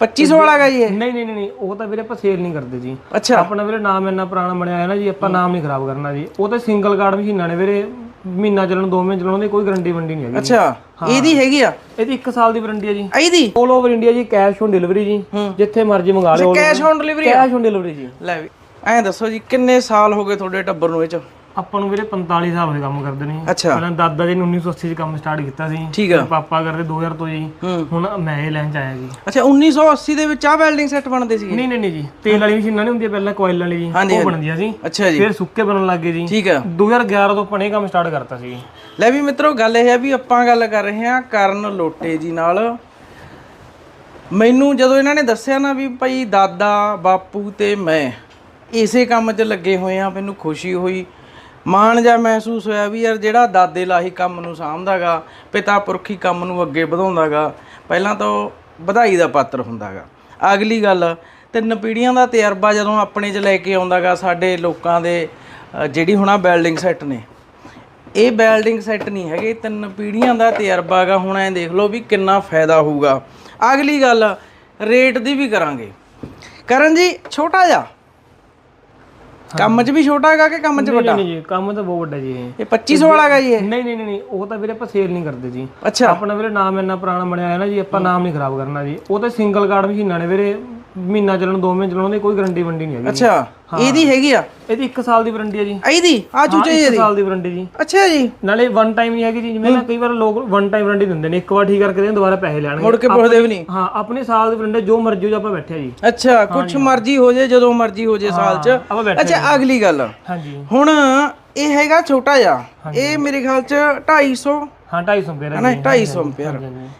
2500 ਵਾਲਾ ਗਾ ਜੀ ਇਹ? ਨਹੀਂ ਨਹੀਂ ਨਹੀਂ ਉਹ ਤਾਂ ਵੀਰੇ ਆਪਾਂ ਸੇਲ ਨਹੀਂ ਕਰਦੇ ਜੀ। ਅੱਛਾ। ਆਪਣਾ ਵੀਰੇ ਨਾਮ ਇੰਨਾ ਪੁਰਾਣਾ ਬਣਿਆ ਹੈ ਨਾ ਜੀ ਆਪਾਂ ਨਾਮ ਨਹੀਂ ਖਰਾਬ ਕਰਨਾ ਜੀ। ਉਹ ਤਾਂ ਸਿੰਗਲ ਕਾਰਡ ਮਸ਼ੀਨਾਂ ਨੇ ਵੀਰੇ ਮਹੀਨਾ ਚੱਲਣ ਦੋ ਮਹੀਨੇ ਚੱਲਣ ਦੀ ਕੋਈ ਗਾਰੰਟੀ ਵੰਡੀ ਨਹੀਂ ਹੈਗੀ ਅੱਛਾ ਇਹਦੀ ਹੈਗੀ ਆ? ਇਹਦੀ 1 ਸਾਲ ਦੀ ਵਾਰੰਟੀ ਹੈ ਜੀ। ਇਹਦੀ? ਆਲ ਓਵਰ ਇੰਡੀਆ ਜੀ ਕੈਸ਼ ਔਨ ਡਿਲੀਵਰੀ ਜੀ ਜਿੱਥੇ ਮਰਜ਼ੀ ਮੰਗਾ ਲਿਓ। Cash on delivery cash on delivery ਜੀ। ਲੈ ਵੀ ਐਂ ਦੱਸੋ ਜੀ ਕਿੰਨੇ ਸਾਲ ਹੋ ਗਏ ਤੁਹਾਡੇ ਟੱਬਰ ਨੂੰ ਇਹ ਚ? ਆਪਾਂ ਨੂੰ ਵੀਰੇ 45 ਸਾਲ ਹੋਏ ਕੰਮ ਕਰਦੇ ਨੇ। ਅੱਛਾ। ਪਹਿਲਾਂ ਦਾਦਾ ਜੀ ਨੇ 1980 ਚ ਕੰਮ ਸਟਾਰਟ ਕੀਤਾ ਸੀ। ਠੀਕ ਆ। ਪਾਪਾ ਕਰਦੇ 2000 ਤੋਂ ਜੀ। ਹੁਣ ਮੈਂ ਇਹ ਲੈਣ ਚ ਆਇਆ ਜੀ। ਅੱਛਾ 1980 ਦੇ ਵਿੱਚ ਆ ਵੈਲਡਿੰਗ ਸੈੱਟ ਬਣਦੇ ਸੀਗੇ? ਨਹੀਂ ਨਹੀਂ ਨਹੀਂ ਜੀ। ਤੇਲ ਵਾਲੀ ਮਸ਼ੀਨਾਂ ਨਹੀਂ ਹੁੰਦੀਆਂ ਪਹਿਲਾਂ ਕੋਇਲ ਵਾਲੀ ਜੀ। ਉਹ ਬਣਦੀਆਂ ਸੀ। ਅੱਛਾ ਜੀ। ਫਿਰ ਸੁੱਕੇ ਬਣਨ ਲੱਗੇ ਜੀ। ਠੀਕ ਆ। 2011 ਤੋਂ ਇਹ ਕੰਮ ਸਟਾਰਟ ਕਰਤਾ ਸੀ। ਲੈ ਵੀ ਮਿੱਤਰੋ ਗੱਲ ਇਹ ਹੈ ਵੀ ਆਪਾਂ ਗੱਲ ਕਰ ਰਹੇ ਹਾਂ ਕਰਨ ਲੋਟੇ ਜੀ ਨਾਲ। ਮੈਨੂੰ ਜਦੋਂ ਇਹਨਾਂ ਨੇ ਦੱਸਿਆ ਨਾ ਵੀ ਭਾਈ ਦਾਦਾ ਬਾਪੂ ਤੇ ਮੈਂ ਇਸੇ ਕੰਮ 'ਚ ਲੱਗੇ ਹੋਏ ਆ ਮੈਨੂੰ ਖੁਸ਼ੀ ਹੋਈ। ਮਾਣ ਜਿਹਾ ਮਹਿਸੂਸ ਹੋਇਆ ਵੀ ਯਾਰ ਜਿਹੜਾ ਦਾਦੇ ਲਾਹੀ ਕੰਮ ਨੂੰ ਸਾਂਭਦਾਗਾ, ਪਿਤਾ ਪੁਰਖੀ ਕੰਮ ਨੂੰ ਅੱਗੇ ਵਧਾਉਂਦਾਗਾ, ਪਹਿਲਾਂ ਤਾਂ ਉਹ ਵਧਾਈ ਦਾ ਪਾਤਰ ਹੁੰਦਾਗਾ। ਅਗਲੀ ਗੱਲ, ਤਿੰਨ ਪੀੜ੍ਹੀਆਂ ਦਾ ਤਜਰਬਾ ਜਦੋਂ ਆਪਣੇ 'ਚ ਲੈ ਕੇ ਆਉਂਦਾਗਾ ਸਾਡੇ ਲੋਕਾਂ ਦੇ ਜਿਹੜੀ ਹੁਣ ਆ ਬਿਲਡਿੰਗ ਸੈੱਟ ਨੇ। ਇਹ ਬਿਲਡਿੰਗ ਸੈੱਟ ਨਹੀਂ ਹੈਗੇ, ਤਿੰਨ ਪੀੜ੍ਹੀਆਂ ਦਾ ਤਜਰਬਾ ਹੈਗਾ ਹੁਣ ਐ ਦੇਖ ਲਓ ਵੀ ਕਿੰਨਾ ਫਾਇਦਾ ਹੋਊਗਾ। ਅਗਲੀ ਗੱਲ, ਰੇਟ ਦੀ ਵੀ ਕਰਾਂਗੇ। ਕਰਨ ਜੀ, ਛੋਟਾ ਜਿਹਾ। ਕੰਮ 'ਚ ਵੀ ਛੋਟਾ ਹੈਗਾ ਕਿ ਕੰਮ 'ਚ ਵੱਡਾ? ਨਹੀਂ ਜੀ ਕੰਮ ਤਾਂ ਬਹੁਤ ਵੱਡਾ ਜੀ ਇਹ। ਇਹ 2500 ਵਾਲਾ ਹੈਗਾ ਜੀ ਇਹ? ਨਹੀਂ ਨਹੀਂ ਨਹੀਂ, ਉਹ ਤਾਂ ਵੀਰੇ ਆਪਾਂ ਸੇਲ ਨਹੀਂ ਕਰਦੇ ਜੀ। ਅੱਛਾ। ਆਪਣਾ ਵੀਰੇ ਨਾਮ ਇੰਨਾ ਪੁਰਾਣਾ ਬਣਿਆ ਹੈ ਨਾ ਜੀ ਆਪਾਂ ਨਾਮ ਨਹੀਂ ਖਰਾਬ ਕਰਨਾ ਜੀ। ਉਹ ਤਾਂ ਸਿੰਗਲ ਕਾਰਡ ਮਸ਼ੀਨਾਂ ਨੇ ਵੀਰੇ ਮਹੀਨਾ ਚੱਲਣ ਦੋ ਮਹੀਨੇ ਚੱਲਣ ਦੀ ਕੋਈ ਗਾਰੰਟੀ ਵੰਡੀ ਨਹੀਂ ਹੈਗੀ। ਅੱਛਾ ਇਹਦੀ ਹੈਗੀ ਆ? ਇਹਦੀ 1 ਸਾਲ ਦੀ ਵਾਰੰਟੀ ਹੈ ਜੀ। ਇਹਦੀ? ਆ ਚੂਚੇ ਇੱਕ ਜਿਹੀ ਸਾਲ ਦੀ ਵਾਰੰਟੀ ਜੀ। ਅੱਛਾ ਜੀ। ਨਾਲੇ ਵਨ ਟਾਈਮ ਨਹੀਂ ਹੈਗੀ ਜੀ ਜਿਵੇਂ ਨਾ ਕਈ ਵਾਰ ਲੋਕ ਵਨ ਟਾਈਮ ਵਾਰੰਟੀ ਦਿੰਦੇ ਨੇ ਇੱਕ ਵਾਰ ਠੀਕ ਕਰਕੇ ਦੇਣ ਦੁਬਾਰਾ ਪੈਸੇ ਲੈਣਗੇ। ਮੁੜ ਕੇ ਪੁੱਛਦੇ ਵੀ ਨਹੀਂ। ਹਾਂ ਆਪਣੇ ਸਾਲ ਦੀ ਵਾਰੰਟੀ ਜੋ ਮਰਜ਼ੀ ਹੋ ਜਾ ਆਪਾਂ ਬੈਠੇ ਜੀ। ਅੱਛਾ ਕੁਛ ਮਰਜ਼ੀ ਹੋ ਜੇ ਜਦੋਂ ਮਰਜ਼ੀ ਹੋ ਜੇ ਸਾਲ 'ਚ। ਅੱਛਾ ਅਗਲੀ ਗੱਲ। ਹਾਂਜੀ। ਹੁਣ ਇਹ ਹੈਗਾ ਛੋਟਾ ਜਿਹਾ। ਇਹ ਮੇਰੇ ਖਿਆਲ 'ਚ 250 ਹਾਂ 250 ਰੁਪਏ ਦਾ ਹਨਾ 250 ਐਂਪੀਅਰ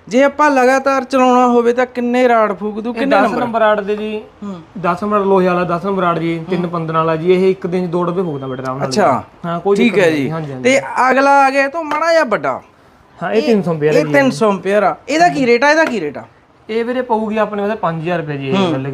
ਜੇ ਆਪਾਂ ਲਗਾਤਾਰ ਚਲਾਉਣਾ ਹੋਵੇ ਤਾਂ ਕਿੰਨੇ ਰਾਡ ਫੂਕ ਦੂ ਕਿੰਨੇ 10 ਨੰਬਰ? ਆੜ ਦੇ ਜੀ 10 ਨੰਬਰ ਲੋਹੇ ਵਾਲਾ 10 ਨੰਬਰ ਆੜ ਜੀ 3 15 ਵਾਲਾ ਜੀ ਇਹ ਇੱਕ ਦਿਨ 'ਚ ਦੋ ਡੱਬੇ ਫੂਕਦਾ ਬੇਟਾ ਆਰਾਮ ਨਾਲ ਅੱਛਾ। ਹਾਂ ਕੋਈ ਠੀਕ ਹੈ ਜੀ। ਤੇ ਅਗਲਾ ਆ ਗਿਆ ਤੋਂ ਮਾੜਾ ਜਿਹਾ ਵੱਡਾ। ਹਾਂ ਇਹ 300 ਰੁਪਏ ਦਾ ਇਹ 300 ਐਂਪੀਅਰ ਆ ਇਹਦਾ ਕੀ ਰੇਟ ਆ ਇਹਦਾ ਕੀ ਰੇਟ ਆ? ਇਹ ਵੀਰੇ ਪਊਗੀ ਆਪਣੇ ਵਾਸਤੇ 5000 ਰੁਪਏ ਜੀ ਇਹ ਗੱਲ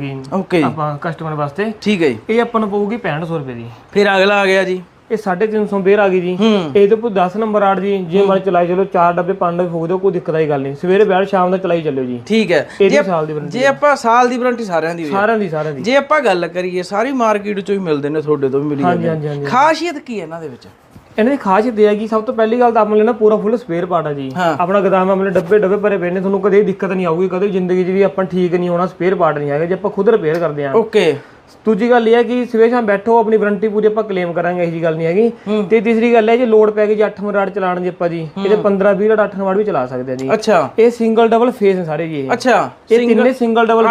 ਕੀ। ਆਪਾਂ ਕਸਟਮਰ ਵਾਸਤੇ। ਠੀਕ ਹੈ ਜੀ। ਇਹ ਆਪਾਂ ਨੂੰ ਪਊਗੀ 6500 ਰੁਪਏ ਦੀ। ਫਿਰ ਅਗਲਾ ਆ ਗਿਆ ਜੀ। ਇਹ 350 ਬੇਰ ਆ ਗਈ ਜੀ। ਹੂੰ। ਇਹਦੇ ਉੱਪਰ 10 ਨੰਬਰ ਆੜ ਜੀ ਜੇ ਮਰ ਚਲਾਈ ਚਲੋ ਚਾਰ ਡੱਬੇ ਪੰਜ ਡੱਬੇ ਫੂਕ ਦਿਓ ਕੋਈ ਦਿੱਕਤ ਆਈ ਗੱਲ ਨਹੀਂ। ਸਵੇਰੇ ਬੈਠ ਸ਼ਾਮ ਦਾ ਚਲਾਈ ਚੱਲਿਓ ਜੀ। ਠੀਕ ਹੈ। ਇਹਦੀ ਸਾਲ ਦੀ ਵਾਰੰਟੀ ਜੇ ਆਪਾਂ ਸਾਲ ਦੀ ਵਾਰੰਟੀ ਸਾਰਿਆਂ ਦੀ ਆ। ਸਾਰਿਆਂ ਦੀ ਸਾਰਿਆਂ ਦੀ। ਜੇ ਆਪਾਂ ਗੱਲ ਕਰੀਏ ਸਾਰੀ ਮਾਰਕੀਟ ਚੋਂ ਹੀ ਮਿਲਦੇ ਨੇ ਤੁਹਾਡੇ ਤੋਂ ਵੀ ਮਿਲੀ ਹਾਂਜੀ ਖਾਸੀਅਤ ਕੀ ਹੈ ਇਹਨਾਂ ਦੇ ਵਿੱਚ? ਇਹਨਾਂ ਦੀ ਖਾਸੀਅਤ ਇਹ ਹੈਗੀ ਸਭ ਤੋਂ ਪਹਿਲੀ ਗੱਲ ਤਾਂ ਆਪਣੇ ਲਈ ਨਾ ਪੂਰਾ ਫੁੱਲ ਸਪੇਅਰ ਪਾਰਟ ਆ ਜੀ। ਹਾਂ। ਆਪਣਾ ਗਦਾਮ ਆਪਣੇ ਡੱਬੇ ਡੱਬੇ ਭਰੇ ਪਏ ਨੇ ਤੁਹਾਨੂੰ ਕਦੇ ਦਿੱਕਤ ਨਹੀਂ ਆਊਗੀ ਕਦੇ ਜ਼ਿੰਦਗੀ 'ਚ ਵੀ ਆਪਾਂ ਠੀਕ ਨਹੀਂ ਹੋਣਾ ਸਪੇਅਰ ਪਾਰਟ ਨਹੀਂ ਹੈਗਾ ਜੇ ਆਪਾਂ ਖੁਦ ਰਿਪੇਅਰ ਕਰਦੇ ਹਾਂ। ਓਕੇ ਦੂਜੀ ਗੱਲ ਇਹ ਹੈ ਕਿ ਸਵੇਰ ਸ਼ਾਮ ਬੈਠੋ ਆਪਣੀ ਵਾਰੰਟੀ ਪੂਰੀ ਆਪਾਂ ਕਲੇਮ ਕਰਾਂਗੇ ਇਹੋ ਜੀ ਗੱਲ ਨਹੀਂ ਹੈਗੀ। ਤੇ ਤੀਸਰੀ ਗੱਲ ਹੈ ਜੇ ਲੋਡ ਪੈ ਗਈ ਜੇ 8 ਮਰਾੜ ਚਲਾਣ ਦੀ ਆਪਾਂ ਜੀ ਇਹਦੇ 15 20 ਰਾਡ 8 ਮਰਾੜ ਵੀ ਚਲਾ ਸਕਦੇ ਆ ਜੀ। ਅੱਛਾ। ਇਹ ਸਿੰਗਲ ਡਬਲ ਫੇਸ ਨੇ ਸਾਰੇ ਜੀ ਇਹ। ਅੱਛਾ। ਇਹ ਤਿੰਨੇ ਸਿੰਗਲ ਡਬਲ